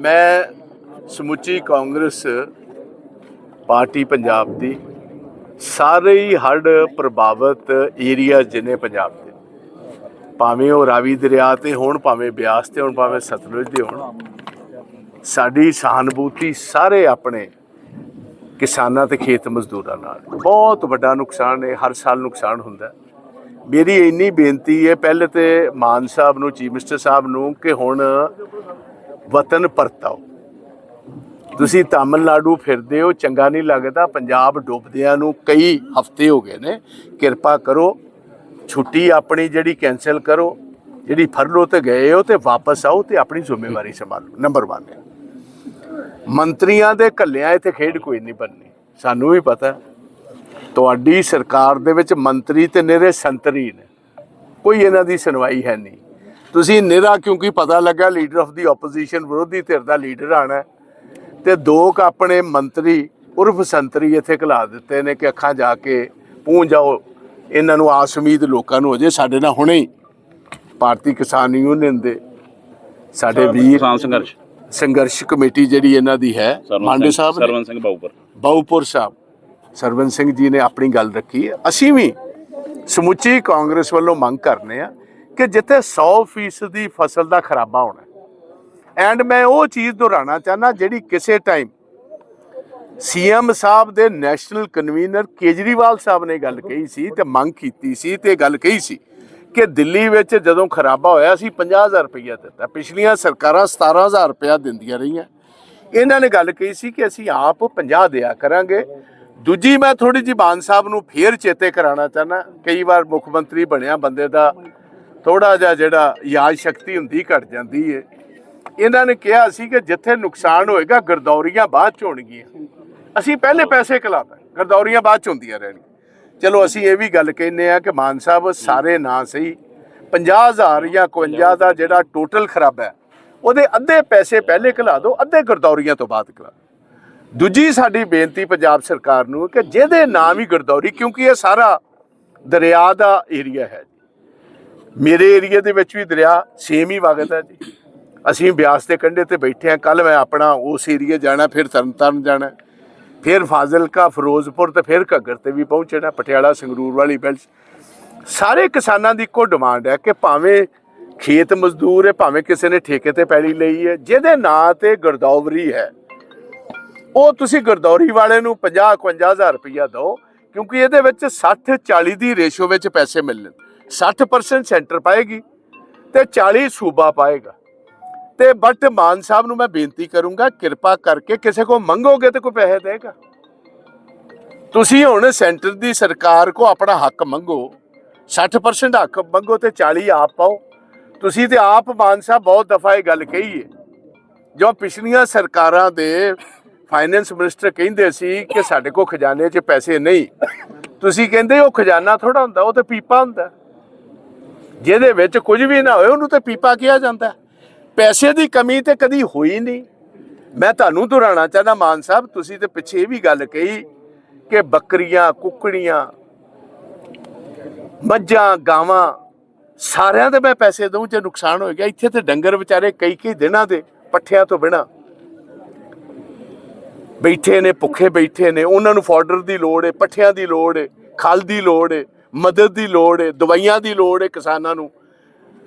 ਮੈਂ ਸਮੁੱਚੀ ਕਾਂਗਰਸ ਪਾਰਟੀ ਪੰਜਾਬ ਦੀ ਸਾਰੇ ਹੀ ਹੜ੍ਹ ਪ੍ਰਭਾਵਿਤ ਏਰੀਆ ਜਿਨੇ ਪੰਜਾਬ ਦੇ, ਭਾਵੇਂ ਉਹ ਰਾਵੀ ਦਰਿਆ ਤੇ ਹੋਣ, ਭਾਵੇਂ ਬਿਆਸ ਤੇ ਹੋਣ, ਭਾਵੇਂ ਸਤਲੁਜ ਦੇ ਹੋਣ, ਸਾਡੀ ਸਹਾਨੁਭੂਤੀ ਸਾਰੇ ਆਪਣੇ ਕਿਸਾਨਾਂ ਤੇ ਖੇਤ ਮਜ਼ਦੂਰਾਂ ਨਾਲ। ਬਹੁਤ ਵੱਡਾ ਨੁਕਸਾਨ ਹੈ ਹਰ ਸਾਲ ਨੁਕਸਾਨ ਹੁੰਦਾ ਮੇਰੀ ਇੰਨੀ ਬੇਨਤੀ ਹੈ, ਪਹਿਲੇ ਤੇ ਮਾਨ ਸਾਹਿਬ ਨੂੰ, ਚੀਫ ਮਿਨਿਸਟਰ ਸਾਹਿਬ ਨੂੰ ਕਿ ਹੁਣ ਵਤਨ ਪਰਤਾਓ। ਤੁਸੀਂ ਤਾਮਿਲਨਾਡੂ ਫਿਰਦੇ ਹੋ, ਚੰਗਾ ਨਹੀਂ ਲੱਗਦਾ, ਪੰਜਾਬ ਡੁੱਬਦਿਆਂ ਨੂੰ ਕਈ ਹਫ਼ਤੇ ਹੋ ਗਏ ਨੇ, ਕਿਰਪਾ ਕਰੋ, ਛੁੱਟੀ ਆਪਣੀ ਜਿਹੜੀ ਕੈਨਸਲ ਕਰੋ, ਜਿਹੜੀ ਫਰਲੋ ਤੇ ਗਏ ਹੋ ਤੇ ਵਾਪਸ ਆਓ ਤੇ ਆਪਣੀ ਜ਼ਿੰਮੇਵਾਰੀ ਸੰਭਾਲੋ। ਨੰਬਰ 1 ਮੰਤਰੀਆਂ ਦੇ ਕੱਲਿਆਂ ਇੱਥੇ ਖੇਡ ਕੋਈ ਨਹੀਂ ਬਣਨੀ। ਸਾਨੂੰ ਵੀ ਪਤਾ ਤੁਹਾਡੀ ਸਰਕਾਰ ਦੇ ਵਿੱਚ ਮੰਤਰੀ ਤੇ ਨਿਰੇ ਸੰਤਰੀ ਨੇ। ਕੋਈ ਇਹਨਾਂ ਦੀ ਸੁਣਵਾਈ ਹੈ ਨਹੀਂ। ਤੁਸੀਂ ਨਿਰਾ ਕਿਉਂਕਿ ਪਤਾ ਲੱਗਾ ਲੀਡਰ ਆਫ ਦੀ ਆਪੋਜੀਸ਼ਨ ਵਿਰੋਧੀ ਧਿਰ ਦਾ ਲੀਡਰ ਆਣਾ ਤੇ ਦੋ ਕ ਆਪਣੇ ਮੰਤਰੀ ਉਰਫ ਸੰਤਰੀ ਇੱਥੇ ਘਲਾ ਦਿੱਤੇ ਨੇ ਕਿ ਅੱਖਾਂ ਜਾ ਕੇ ਪੂੰਝ ਜਾਓ ਇਹਨਾਂ ਨੂੰ ਆਸ ਉਮੀਦ ਲੋਕਾਂ ਨੂੰ ਹੋ ਜੇ ਸਾਡੇ ਨਾਲ ਹੁਣੇ ਹੀ ਭਾਰਤੀ ਕਿਸਾਨ ਯੂਨੀਅਨ ਦੇ ਸਾਡੇ ਵੀਰ ਕਿਸਾਨ ਸੰਘਰਸ਼। ਸੰਘਰਸ਼ ਕਮੇਟੀ ਜਿਹੜੀ ਇਹਨਾਂ ਦੀ ਹੈ ਮਾਂਡੇ ਸਾਹਿਬ ਸਰਵਨ ਸਿੰਘ ਬਾਊਪਰ। ਬਾਉਪੁਰ ਸਾਹਿਬ। ਸਰਵਨ ਸਿੰਘ ਜੀ ਨੇ ਆਪਣੀ ਗੱਲ ਰੱਖੀ ਹੈ। ਅਸੀਂ ਵੀ ਸਮੁੱਚੀ ਕਾਂਗਰਸ ਵੱਲੋਂ ਮੰਗ ਕਰਨੇ ਆ ਕਿ ਜਿੱਥੇ 100% ਦੀ ਫਸਲ ਦਾ ਖਰਾਬਾ ਹੋਣਾ ਐਂਡ ਮੈਂ ਉਹ ਚੀਜ਼ ਦੁਹਰਾਉਣਾ ਚਾਹਨਾ ਜਿਹੜੀ ਕਿਸੇ ਟਾਈਮ ਸੀਐਮ ਸਾਹਿਬ ਦੇ ਨੈਸ਼ਨਲ ਕਨਵੀਨਰ ਕੇਜਰੀਵਾਲ ਸਾਹਿਬ ਨੇ ਗੱਲ ਕਹੀ ਸੀ ਤੇ ਮੰਗ ਕੀਤੀ ਸੀ ਤੇ ਗੱਲ ਕਹੀ ਸੀ ਕਿ ਦਿੱਲੀ ਵਿੱਚ ਜਦੋਂ ਖਰਾਬਾ ਹੋਇਆ ਸੀ 50000 ਰੁਪਇਆ ਦਿੱਤਾ। ਪਿਛਲੀਆਂ ਸਰਕਾਰਾਂ 17000 ਰੁਪਇਆ ਦਿੰਦੀਆਂ ਰਹੀਆਂ। ਇਹਨਾਂ ਨੇ ਗੱਲ ਕਹੀ ਸੀ ਕਿ ਅਸੀਂ ਆਪ 50 ਦਿਆ ਕਰਾਂਗੇ। ਦੂਜੀ ਮੈਂ ਥੋੜੀ ਜਿਹੀ ਬਾਨ ਸਾਹਿਬ ਨੂੰ ਫੇਰ ਚੇਤੇ ਕਰਾਉਣਾ ਚਾਹਨਾ ਕਈ ਵਾਰ ਮੁੱਖ ਮੰਤਰੀ ਬਣਿਆ ਬੰਦੇ ਦਾ ਥੋੜਾ ਜਿਹਾ ਜਿਹੜਾ ਯਾਦ ਸ਼ਕਤੀ ਹੁੰਦੀ ਘਟ ਜਾਂਦੀ ਹੈ ਇਹਨਾਂ ਨੇ ਕਿਹਾ ਸੀ ਕਿ ਜਿੱਥੇ ਨੁਕਸਾਨ ਹੋਏਗਾ, ਗਰਦੌਰੀਆਂ ਬਾਅਦ ਚ ਹੋਣਗੀਆਂ। ਅਸੀਂ ਪਹਿਲੇ ਪੈਸੇ ਖਿਲਾਫ ਗਰਦੌਰੀਆਂ ਬਾਅਦ ਚ ਹੁੰਦੀਆਂ ਰਹਿਣਗੀਆਂ। ਚਲੋ, ਅਸੀਂ ਇਹ ਵੀ ਗੱਲ ਕਹਿੰਨੇ ਆ ਕਿ ਮਾਨ ਸਾਹਿਬ ਸਾਰੇ ਨਾ ਸਹੀ। 50000 ਜਾਂ 51 ਦਾ ਜਿਹੜਾ ਟੋਟਲ ਖਰਾਬਾ ਹੈ, ਉਹਦੇ ਅੱਧੇ ਪੈਸੇ ਪਹਿਲੇ ਖਿਲਾ ਦਿਓ, ਅੱਧੇ ਗਰਦੌਰੀਆਂ ਤੋਂ ਬਾਅਦ ਖਿਲਾ ਦੂਜੀ ਸਾਡੀ ਬੇਨਤੀ ਪੰਜਾਬ ਸਰਕਾਰ ਨੂੰ ਕਿ ਜਿਹਦੇ ਨਾਮ ਹੀ ਗਰਦੌਰੀ, ਕਿਉਂਕਿ ਇਹ ਸਾਰਾ ਦਰਿਆ ਦਾ ਏਰੀਆ ਹੈ ਮੇਰੇ ਏਰੀਆ ਦੇ ਵਿੱਚ ਵੀ ਦਰਿਆ ਸੇਮ ਹੀ ਵਗਦਾ ਹੈ ਜੀ। ਅਸੀਂ ਬਿਆਸ ਦੇ ਕੰਢੇ ਤੇ ਬੈਠੇ ਆ ਕੱਲ ਮੈਂ ਆਪਣਾ ਉਸ ਏਰੀਆ ਜਾਣਾ, ਫਿਰ ਤਰਨਤਾਰਨ ਜਾਣਾ, ਫਿਰ ਫਾਜ਼ਿਲਕਾ, ਫਿਰੋਜ਼ਪੁਰ ਤੇ ਫਿਰ ਘੱਗਰ ਤੇ ਵੀ ਪਹੁੰਚਣਾ, ਪਟਿਆਲਾ, ਸੰਗਰੂਰ ਵਾਲੀ ਬੈਲਟ ਸਾਰੇ ਕਿਸਾਨਾਂ ਦੀ ਇੱਕੋ ਡਿਮਾਂਡ ਹੈ ਕਿ ਭਾਵੇਂ ਖੇਤ ਮਜ਼ਦੂਰ ਹੈ, ਭਾਵੇਂ ਕਿਸੇ ਨੇ ਠੇਕੇ ਤੇ ਪੈਲੀ ਲਈ ਹੈ, ਜਿਹਦੇ ਨਾਂ ਤੇ ਗਰਦੌਰੀ ਹੈ। ਉਹ ਤੁਸੀਂ ਗਰਦੌਰੀ ਵਾਲੇ ਨੂੰ 50 51000 ਰੁਪਇਆ ਦਿਓ, ਕਿਉਂਕਿ ਇਹਦੇ ਵਿੱਚ 60 40 ਦੀ ਰੇਸ਼ੋ ਵਿੱਚ ਪੈਸੇ ਮਿਲਣ। 60% ਸੈਂਟਰ ਪਾਏਗੀ ਤੇ 40 ਸੂਬਾ ਪਾਏਗਾ। ਤੇ ਬਟ ਮਾਨ ਸਾਹਿਬ ਨੂੰ ਮੈਂ ਬੇਨਤੀ ਕਰੂੰਗਾ, ਕਿਰਪਾ ਕਰਕੇ ਕਿਸੇ ਕੋ ਮੰਗੋਗੇ ਤੇ ਕੋਈ ਪੈਸੇ ਦੇਗਾ। ਤੁਸੀਂ ਹੁਣ ਸੈਂਟਰ ਦੀ ਸਰਕਾਰ ਕੋ ਆਪਣਾ ਹੱਕ ਮੰਗੋ 60% ਹੱਕ ਮੰਗੋ ਤੇ 40 ਆਪ ਪਾਓ। ਤੁਸੀਂ ਤੇ ਆਪ ਮਾਨ ਸਾਹਿਬ ਬਹੁਤ ਦਫਾ ਇਹ ਗੱਲ ਕਹੀ ਹੈ ਜੋ ਪਿਛਲੀਆਂ ਸਰਕਾਰਾਂ ਦੇ ਫਾਈਨੈਂਸ ਮਿਨਿਸਟਰ ਕਹਿੰਦੇ ਸੀ ਕਿ ਸਾਡੇ ਕੋ ਖਜ਼ਾਨੇ 'ਚ ਪੈਸੇ ਨਹੀਂ। ਤੁਸੀਂ ਕਹਿੰਦੇ ਉਹ ਖਜ਼ਾਨਾ ਥੋੜਾ ਹੁੰਦਾ, ਉਹ ਤੇ ਪੀਪਾ ਹੁੰਦਾ। ਜਿਹਦੇ ਵਿੱਚ ਕੁਝ ਵੀ ਨਾ ਹੋਏ, ਉਹਨੂੰ ਤੇ ਪੀਪਾ ਕਿਹਾ ਜਾਂਦਾ ਪੈਸੇ ਦੀ ਕਮੀ ਤੇ ਕਦੀ ਹੋਈ ਨਹੀਂ। ਮੈਂ ਤੁਹਾਨੂੰ ਦੁਹਰਾਉਣਾ ਚਾਹਦਾ, ਮਾਨ ਸਾਹਿਬ, ਤੁਸੀਂ ਤੇ ਪਿੱਛੇ ਇਹ ਵੀ ਗੱਲ ਕਹੀ ਕਿ ਬੱਕਰੀਆਂ, ਕੁੱਕੜੀਆਂ, ਮੱਝਾਂ, ਗਾਵਾਂ, ਸਾਰਿਆਂ ਦੇ ਮੈਂ ਪੈਸੇ ਦਊਂ ਜੇ ਨੁਕਸਾਨ ਹੋ ਗਿਆ ਇੱਥੇ ਤੇ ਡੰਗਰ ਵਿਚਾਰੇ ਕਈ ਕਈ ਦਿਨਾਂ ਦੇ ਪੱਠਿਆਂ ਤੋਂ ਬਿਨਾ ਬੈਠੇ ਨੇ, ਭੁੱਖੇ ਬੈਠੇ ਨੇ, ਉਹਨਾਂ ਨੂੰ ਫਾਡਰ ਦੀ ਲੋੜ ਏ, ਪੱਠਿਆਂ ਦੀ ਲੋੜ ਹੈ ਖਲ ਦੀ ਲੋੜ ਏ। ਮਦਦ ਦੀ ਲੋੜ ਹੈ ਦਵਾਈਆਂ ਦੀ ਲੋੜ ਹੈ ਕਿਸਾਨਾਂ ਨੂੰ।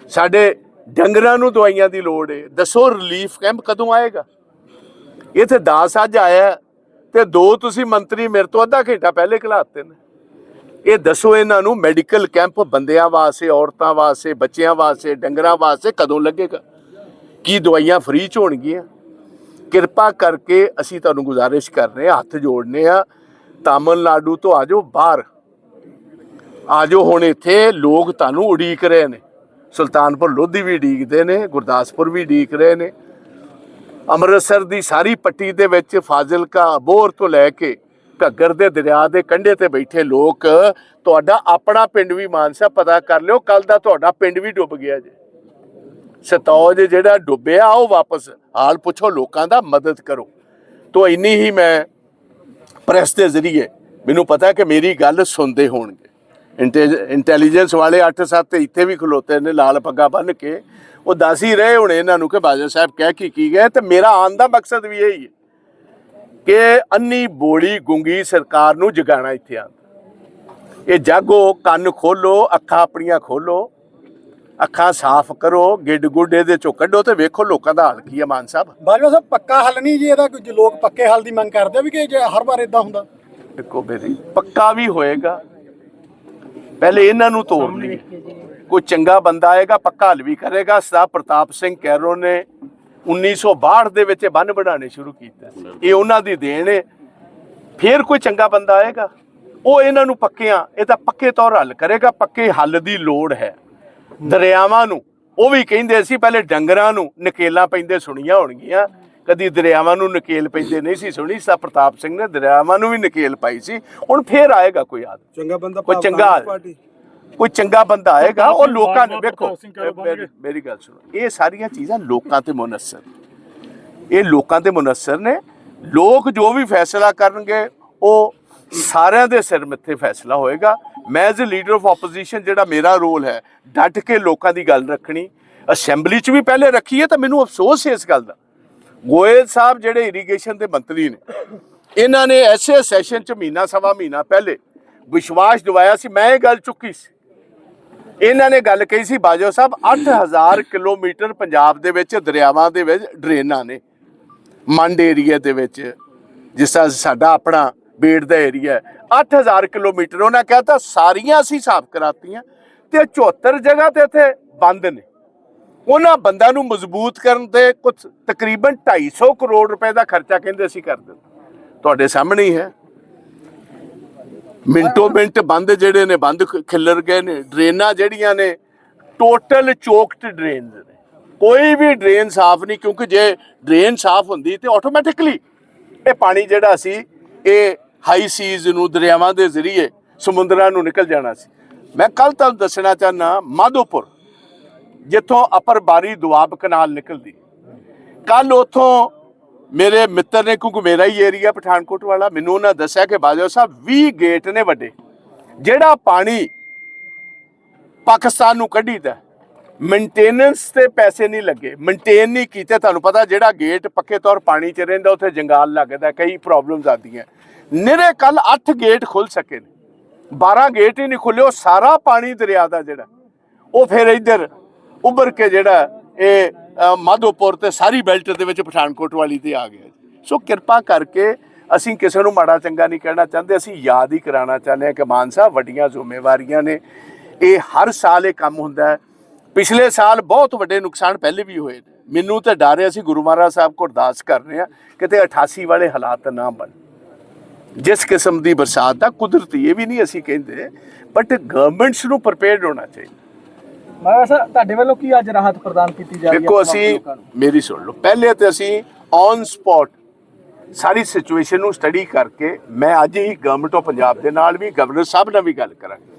ਸਾਡੇ ਡੰਗਰਾਂ ਨੂੰ ਦਵਾਈਆਂ ਦੀ ਲੋੜ ਹੈ ਦੱਸੋ ਰਿਲੀਫ ਕੈਂਪ ਕਦੋਂ ਆਏਗਾ? ਇੱਥੇ 10 ਅੱਜ ਆਇਆ ਹੈ, ਤੇ ਦੋ ਤੁਸੀਂ ਮੰਤਰੀ ਮੇਰੇ ਤੋਂ ਅੱਧਾ ਘੰਟਾ ਪਹਿਲੇ ਘਲਾਤੇ ਨੇ। ਇਹ ਦੱਸੋ ਇਹਨਾਂ ਨੂੰ ਮੈਡੀਕਲ ਕੈਂਪ ਬੰਦਿਆਂ ਵਾਸਤੇ ਔਰਤਾਂ ਵਾਸਤੇ ਬੱਚਿਆਂ ਵਾਸਤੇ ਡੰਗਰਾਂ ਵਾਸਤੇ ਕਦੋਂ ਲੱਗੇਗਾ? ਕੀ ਦਵਾਈਆਂ ਫ੍ਰੀ ਚ ਹੋਣਗੀਆਂ? ਕਿਰਪਾ ਕਰਕੇ ਅਸੀਂ ਤੁਹਾਨੂੰ ਗੁਜ਼ਾਰਿਸ਼ ਕਰ ਰਹੇ ਹਾਂ ਹੱਥ ਜੋੜਨੇ ਆ ਤਾਮਿਲਨਾਡੂ ਤੋਂ ਆਜੋ ਬਾਹਰ। ਆਜੋ ਹੁਣ ਇੱਥੇ ਲੋਕ ਤੁਹਾਨੂੰ ਉਡੀਕ ਰਹੇ ਨੇ। ਸੁਲਤਾਨਪੁਰ ਲੋਧੀ ਵੀ ਉਡੀਕਦੇ ਨੇ, ਗੁਰਦਾਸਪੁਰ ਵੀ ਉਡੀਕ ਰਹੇ ਨੇ। ਅੰਮ੍ਰਿਤਸਰ ਦੀ ਸਾਰੀ ਪੱਟੀ ਦੇ ਵਿੱਚ ਫਾਜ਼ਿਲਕਾ ਬੋਰ ਤੋਂ ਲੈ ਕੇ ਘੱਗਰ ਦੇ ਦਰਿਆ ਦੇ ਕੰਢੇ ਤੇ ਬੈਠੇ ਲੋਕ, ਤੁਹਾਡਾ ਆਪਣਾ ਪਿੰਡ ਵੀ ਮਾਨਸਾ ਪਤਾ ਕਰ ਲਿਓ ਕੱਲ ਦਾ ਤੁਹਾਡਾ ਪਿੰਡ ਵੀ ਡੁੱਬ ਗਿਆ ਜੇ। ਸਤੌਜ ਜਿਹੜਾ ਡੁੱਬਿਆ, ਉਹ ਵਾਪਸ। ਹਾਲ ਪੁੱਛੋ, ਲੋਕਾਂ ਦਾ ਮਦਦ ਕਰੋ। ਤੋ ਇੰਨੀ ਹੀ ਮੈਂ ਪ੍ਰੈਸ ਦੇ ਜ਼ਰੀਏ ਮੈਨੂੰ ਪਤਾ ਕਿ ਮੇਰੀ ਗੱਲ ਸੁਣਦੇ ਹੋਣਗੇ। ਇੰਟੈਲੀਜੈਂਸ ਵਾਲੇ 8-7 ਇੱਥੇ ਵੀ ਖਲੋਤੇ ਨੇ ਲਾਲ ਪੱਗਾ ਬੰਨ ਕੇ। ਉਹ ਦੱਸ ਹੀ ਰਹੇ ਹੁਣ ਇਹਨਾਂ ਨੂੰ ਕਿ ਬਾਜਵਾ ਸਾਹਿਬ ਕਹਿ ਕੀ ਕੀ ਗਏ। ਤੇ ਮੇਰਾ ਆਉਣ ਦਾ ਮਕਸਦ ਵੀ ਇਹੀ ਹੈ ਕਿ ਅੰਨੀ ਬੋੜੀ ਗੁੰਗੀ ਸਰਕਾਰ ਨੂੰ ਜਗਾਣਾ ਇੱਥੇ ਆਂ ਇਹ ਜਾਗੋ ਕੰਨ ਖੋਲੋ ਅੱਖਾਂ ਆਪਣੀਆਂ ਖੋਲੋ ਅੱਖਾਂ ਸਾਫ਼ ਕਰੋ ਗਿੱਡ ਗੁੱਡ ਇਹਦੇ ਚੋਂ ਕੱਢੋ ਤੇ ਵੇਖੋ ਲੋਕਾਂ ਦਾ ਹਾਲ ਕੀ ਹੈ ਮਾਨ ਸਾਹਿਬ। ਬਾਜਵਾ ਸਾਹਿਬ ਪੱਕਾ ਹੱਲ ਨਹੀਂ ਜੀ ਇਹਦਾ ਕੁਝ ਲੋਕ ਪੱਕੇ ਹੱਲ ਦੀ ਮੰਗ ਕਰਦੇ ਆ ਵੀ ਕਿ ਜੇ ਹਰ ਵਾਰ ਇਦਾਂ ਹੁੰਦਾ। ਦੇਖੋ ਮੇਰੀ ਪੱਕਾ ਵੀ ਹੋਏਗਾ। ਪਹਿਲੇ ਇਹਨਾਂ ਨੂੰ ਤੋੜ ਲਈ ਕੋਈ ਚੰਗਾ ਬੰਦਾ ਆਏਗਾ ਪੱਕਾ ਹੱਲ ਵੀ ਕਰੇਗਾ। ਸਰਦਾਰ ਪ੍ਰਤਾਪ ਸਿੰਘ ਕੈਰੋ ਨੇ 1962 ਦੇ ਵਿੱਚ ਇਹ ਬੰਨ ਬਣਾਉਣੇ ਸ਼ੁਰੂ ਕੀਤੇ ਇਹ ਉਹਨਾਂ ਦੀ ਦੇਣ ਹੈ। ਫਿਰ ਕੋਈ ਚੰਗਾ ਬੰਦਾ ਆਏਗਾ? ਉਹ ਇਹਨਾਂ ਨੂੰ ਪੱਕਿਆਂ ਇਹ ਤਾਂ ਪੱਕੇ ਤੌਰ ਹੱਲ ਕਰੇਗਾ। ਪੱਕੇ ਹੱਲ ਦੀ ਲੋੜ ਹੈ। ਦਰਿਆਵਾਂ ਨੂੰ ਉਹ ਵੀ ਕਹਿੰਦੇ ਸੀ ਪਹਿਲੇ ਡੰਗਰਾਂ ਨੂੰ ਨਕੇਲਾਂ ਪੈਂਦੇ ਸੁਣੀਆਂ ਹੋਣਗੀਆਂ। ਕਦੀ ਦਰਿਆਵਾਂ ਨੂੰ ਨਕੇਲ ਪੈਂਦੇ ਨਹੀਂ ਸੀ ਸੁਣੀ ਸਾ ਪ੍ਰਤਾਪ ਸਿੰਘ ਨੇ ਦਰਿਆਵਾਂ ਨੂੰ ਵੀ ਨਕੇਲ ਪਾਈ ਸੀ। ਹੁਣ ਫੇਰ ਆਏਗਾ ਕੋਈ ਆਦਮੀ। ਚੰਗਾ ਬੰਦਾ ਕੋਈ ਚੰਗਾ ਕੋਈ ਚੰਗਾ ਬੰਦਾ ਆਏਗਾ ਉਹ ਲੋਕਾਂ ਨੇ ਵੇਖੋ ਮੇਰੀ ਗੱਲ ਸੁਣੋ ਇਹ ਸਾਰੀਆਂ ਚੀਜ਼ਾਂ ਲੋਕਾਂ ਤੇ ਮੁਨਸਰ। ਇਹ ਲੋਕਾਂ ਤੇ ਮੁਨਸਰ ਨੇ। ਲੋਕ ਜੋ ਵੀ ਫੈਸਲਾ ਕਰਨਗੇ ਉਹ ਸਾਰਿਆਂ ਦੇ ਸਿਰ ਮੱਥੇ ਫੈਸਲਾ ਹੋਏਗਾ। ਮੈਂ as a leader of opposition ਜਿਹੜਾ ਮੇਰਾ ਰੋਲ ਹੈ ਡਟ ਕੇ ਲੋਕਾਂ ਦੀ ਗੱਲ ਰੱਖਣੀ। ਅਸੈਂਬਲੀ 'ਚ ਵੀ ਪਹਿਲੇ ਰੱਖੀ ਹੈ ਤਾਂ ਮੈਨੂੰ ਅਫਸੋਸ ਹੈ ਇਸ ਗੱਲ ਦਾ। ਗੋਇਲ ਸਾਹਿਬ ਜਿਹੜੇ ਇਰੀਗੇਸ਼ਨ ਦੇ ਮੰਤਰੀ ਨੇ, ਇਹਨਾਂ ਨੇ ਐਸੇ ਸੈਸ਼ਨ 'ਚ ਮਹੀਨਾ, ਸਵਾ ਮਹੀਨਾ ਪਹਿਲੇ ਵਿਸ਼ਵਾਸ ਦਿਵਾਇਆ ਸੀ। ਮੈਂ ਇਹ ਗੱਲ ਚੁੱਕੀ ਸੀ। ਇਹਨਾਂ ਨੇ ਗੱਲ ਕਹੀ ਸੀ ਬਾਜੋ ਸਾਹਿਬ 8000 ਕਿਲੋਮੀਟਰ ਪੰਜਾਬ ਦੇ ਵਿੱਚ ਦਰਿਆਵਾਂ ਦੇ ਵਿੱਚ ਡਰੇਨਾਂ ਨੇ, ਮੰਡ ਏਰੀਆ ਦੇ ਵਿੱਚ, ਜਿਸ ਤਰ੍ਹਾਂ ਸਾਡਾ ਆਪਣਾ ਬੇੜ ਦਾ ਏਰੀਆ 8000 ਕਿਲੋਮੀਟਰ, ਉਹਨਾਂ ਕਹਤਾ ਸਾਰੀਆਂ ਅਸੀਂ ਸਾਫ਼ ਕਰਾਤੀਆਂ ਤੇ 74 ਜਗ੍ਹਾ ਤੇ ਇੱਥੇ ਬੰਦ ਨੇ। ਉਹਨਾਂ ਬੰਦਾਂ ਨੂੰ ਮਜ਼ਬੂਤ ਕਰਨ ਤੇ ਕੁਝ ਤਕਰੀਬਨ 250 ਕਰੋੜ ਰੁਪਏ ਦਾ ਖਰਚਾ ਕਹਿੰਦੇ ਅਸੀਂ ਕਰ ਦਿੱਤਾ ਤੁਹਾਡੇ ਸਾਹਮਣੇ ਹੀ ਹੈ। ਮਿੰਟੋ ਮਿੰਟ ਬੰਦ ਜਿਹੜੇ ਨੇ, ਬੰਦ ਖ- ਖਿੱਲਰ ਗਏ ਨੇ। ਡਰੇਨਾਂ ਜਿਹੜੀਆਂ ਨੇ ਟੋਟਲ ਚੋਕਡ ਡਰੇਨਸ ਨੇ। ਕੋਈ ਵੀ ਡਰੇਨ ਸਾਫ਼ ਨਹੀਂ, ਕਿਉਂਕਿ ਜੇ ਡਰੇਨ ਸਾਫ਼ ਹੁੰਦੀ ਤੇ ਆਟੋਮੈਟਿਕਲੀ ਇਹ ਪਾਣੀ ਜਿਹੜਾ ਸੀ, ਇਹ ਹਾਈ ਸੀਜ਼ ਨੂੰ, ਦਰਿਆਵਾਂ ਦੇ ਜ਼ਰੀਏ ਸਮੁੰਦਰਾਂ ਨੂੰ ਨਿਕਲ ਜਾਣਾ ਸੀ। ਮੈਂ ਕੱਲ ਤੁਹਾਨੂੰ ਦੱਸਣਾ ਚਾਹਨਾ ਮਾਧੋਪੁਰ ਜਿੱਥੋਂ ਅਪਰ ਬਾਰੀ ਦੁਆਬ ਕਨਾਲ ਨਿਕਲਦੀ। ਕੱਲ ਉਥੋਂ ਮੇਰੇ ਮਿੱਤਰ ਨੇ, ਕਿਉਂਕਿ ਮੇਰਾ ਹੀ ਏਰੀਆ ਪਠਾਨਕੋਟ ਵਾਲਾ, ਮੈਨੂੰ ਉਹਨਾਂ ਦੱਸਿਆ ਕਿ ਬਾਜਵਾ ਸਾਹਿਬ 20 ਗੇਟ ਨੇ ਵੱਡੇ। ਜਿਹੜਾ ਪਾਣੀ ਪਾਕਿਸਤਾਨ ਨੂੰ ਕੱਢੀਦਾ ਮੇਨਟੇਨੈਂਸ ਤੇ ਪੈਸੇ ਨਹੀਂ ਲੱਗੇ। ਮੇਨਟੇਨ ਨਹੀਂ ਕੀਤੇ, ਤੁਹਾਨੂੰ ਪਤਾ ਜਿਹੜਾ ਗੇਟ ਪੱਕੇ ਤੌਰ ਪਾਣੀ 'ਚ ਰਹਿੰਦਾ, ਉੱਥੇ ਜੰਗਾਲ ਲੱਗਦਾ, ਕਈ ਪ੍ਰੋਬਲਮਸ ਆਉਂਦੀਆਂ। ਨਿਰੇ ਕੱਲ 8 ਗੇਟ ਖੁੱਲ ਸਕੇ ਨੇ। 12 ਗੇਟ ਹੀ ਨਹੀਂ ਖੁੱਲੇ ਉਹ ਸਾਰਾ ਪਾਣੀ ਦਰਿਆ ਦਾ ਜਿਹੜਾ। ਉਹ ਫਿਰ ਇੱਧਰ ਉੱਭਰ ਕੇ ਜਿਹੜਾ ਇਹ ਮਾਧੋਪੁਰ ਤੇ ਸਾਰੀ ਬੈਲਟ ਦੇ ਵਿੱਚ ਪਠਾਨਕੋਟ ਵਾਲੀ ਤੇ ਆ ਗਿਆ ਸੋ ਕਿਰਪਾ ਕਰਕੇ ਅਸੀਂ ਕਿਸੇ ਨੂੰ ਮਾੜਾ ਚੰਗਾ ਨਹੀਂ ਕਹਿਣਾ ਚਾਹੁੰਦੇ, ਅਸੀਂ ਯਾਦ ਹੀ ਕਰਾਉਣਾ ਚਾਹੁੰਦੇ ਹਾਂ ਕਿ ਮਾਨ ਸਾਹਿਬ ਵੱਡੀਆਂ ਜ਼ਿੰਮੇਵਾਰੀਆਂ ਨੇ। ਇਹ ਹਰ ਸਾਲ ਇਹ ਕੰਮ ਹੁੰਦਾ ਹੈ। ਪਿਛਲੇ ਸਾਲ ਬਹੁਤ ਵੱਡੇ ਨੁਕਸਾਨ ਪਹਿਲੇ ਵੀ ਹੋਏ ਨੇ। ਮੈਨੂੰ ਤਾਂ ਡਰ ਹੈ, ਅਸੀਂ ਗੁਰੂ ਮਹਾਰਾਜ ਸਾਹਿਬ ਕੋ ਅਰਦਾਸ ਕਰ ਰਹੇ ਹਾਂ, ਕਿਤੇ 88 ਵਾਲੇ ਹਾਲਾਤ ਨਾ ਬਣ। ਜਿਸ ਕਿਸਮ ਦੀ ਬਰਸਾਤ ਦਾ ਕੁਦਰਤੀ, ਇਹ ਵੀ ਨਹੀਂ ਅਸੀਂ ਕਹਿੰਦੇ ਬਟ ਗਵਰਨਮੈਂਟਸ ਨੂੰ ਪ੍ਰਪੇਅਰਡ ਹੋਣਾ ਚਾਹੀਦਾ। ਮੈਂ ਵੈਸੇ ਤੁਹਾਡੇ ਵੱਲੋਂ ਕੀ ਅੱਜ ਰਾਹਤ ਪ੍ਰਦਾਨ ਕੀਤੀ ਜਾ ਰਹੀ ਹੈ ਦੇਖੋ ਅਸੀਂ? ਮੇਰੀ ਸੁਣ ਲਓ ਪਹਿਲੇ ਤੇ ਅਸੀਂ ਔਨ ਸਪੌਟ ਸਾਰੀ ਸਿਚੁਏਸ਼ਨ ਨੂੰ ਸਟੱਡੀ ਕਰਕੇ ਮੈਂ ਅੱਜ ਹੀ ਗਵਰਨਮੈਂਟ ਆਫ ਪੰਜਾਬ ਦੇ ਨਾਲ ਵੀ ਗਵਰਨਰ ਸਾਹਿਬ ਨਾਲ ਵੀ ਗੱਲ ਕਰਾਂਗਾ